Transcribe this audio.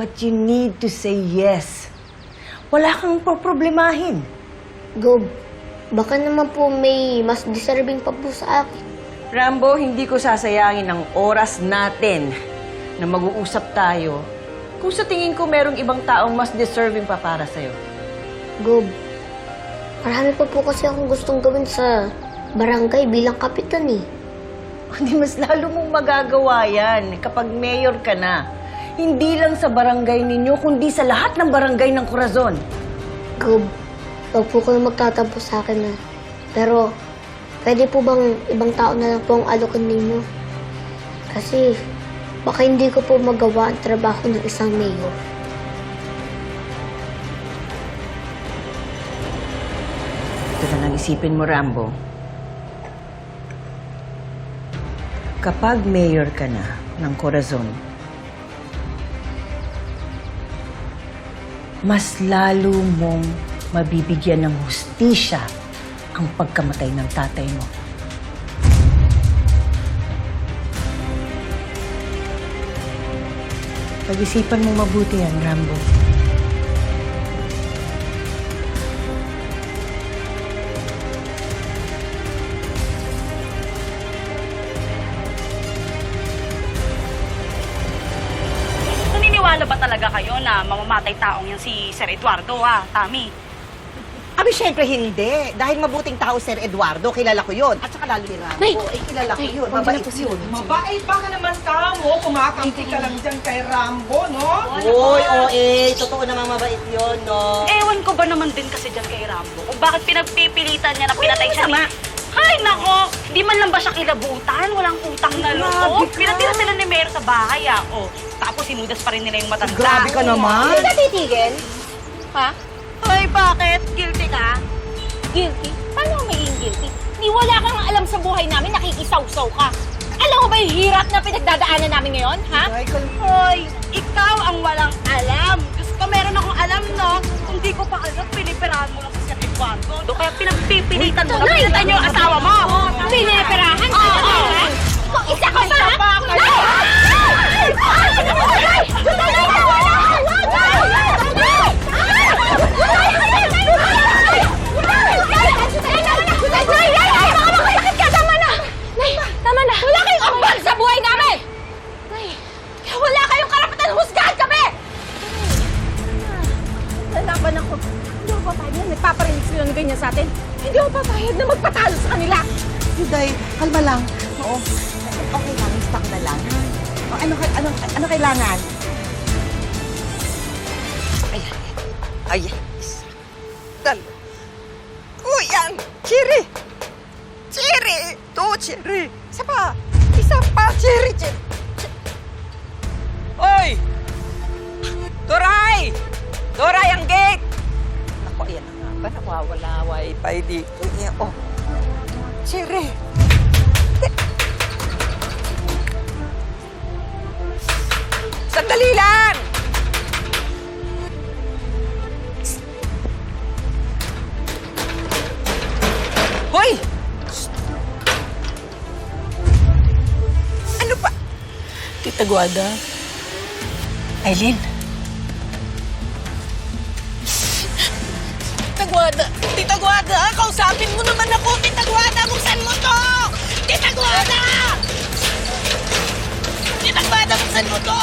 But you need to say yes. Wala kang problemahin. Gob, baka naman po may mas deserving pa po sa akin. Rambo, hindi ko sasayangin ang oras natin na mag-uusap tayo kung sa tingin ko merong ibang taong mas deserving pa para sa'yo. Gob, marami pa po kasi akong gustong gawin sa barangay bilang kapitan eh. Hindi mas lalo mong magagawa yan kapag mayor ka na. Hindi lang sa barangay ninyo, kundi sa lahat ng barangay ng Corazon. Gob, wag po kayo magtatampo sa akin na. Pero, pwede po bang ibang tao na lang po ang alokan ninyo? Kasi, baka hindi ko po magawa ang trabaho ng isang mayor. Ito na lang isipin mo, Rambo. Kapag mayor ka na ng Corazon, mas lalo mong mabibigyan ng hustisya ang pagkamatay ng tatay mo. Pag-isipan mo mabuti yan, Rambo. Naniniwala ba talaga kayo na mamamatay taong yan si Sir Eduardo, ha, Tami? Abi, syempre hindi. Dahil mabuting tao, Sir Eduardo, kilala ko yun. At saka lalo ni Rambo, Nay! eh, kilala ko Nay, yun. huwag Mabait na po yun. Mabait pa ka naman tamo, kumakampi ka lang dyan kay Rambo, no? Uy, oo eh, totoo namang mabait yun, no? Ewan ko ba naman din kasi dyan kay Rambo kung bakit pinagpipilitan niya na pinatay siya ni... Ay, nako! Di man lang ba siya kilabutan? Walang utang na loob. Pinatira sila ni Mayor sa bahay, ah. Oh, tapos sinudas pa rin nila yung matanda. Grabe ka naman. ka titigil? Ha? Ay, bakit? Guilty ka? Guilty? Paano ka magiging guilty? Ni wala kang alam sa buhay namin, nakikisaw-saw ka. Alam mo ba yung hirap na pinagdadaanan namin ngayon, ha? Kal- Hoy, ikaw ang walang alam. Gusto ko meron akong alam, no? Kung di ko pa alam, pinipirahan mo lang Do, kaya pinagpipilitan mo na pinatay niyo asawa mo. Piniperahan ka na, ha? Kung isa ka pa, ha? Nay! Tama na! Wala kayong ambag sa buhay namin! Nay, kaya wala kayong karapatan husgahan kami! Lalaban ako. Hindi ako papayag na nagpaparinig sila ng ganyan sa atin. Hindi ako papayag na magpatalo sa kanila. Hinday, kalma lang. Oo. Okay lang, stock na lang. O, ano, ano, ano kailangan? Ay, ay, isa, dal. Oh, yan! Cherry! Cherry! To, cherry! Isa pa! Isa pa! Cherry! Cherry! Oy! Doray! Doray, ang gate! Nawawala wifi dito. Yan, oh. Cherry! Sandali lang! Hoy! Ano ba? Tita Guada. Aileen, Guada. Tita Guada, kausapin mo naman ako! Tita Guada, buksan mo to! Tita Guada! Tita Guada, buksan mo to!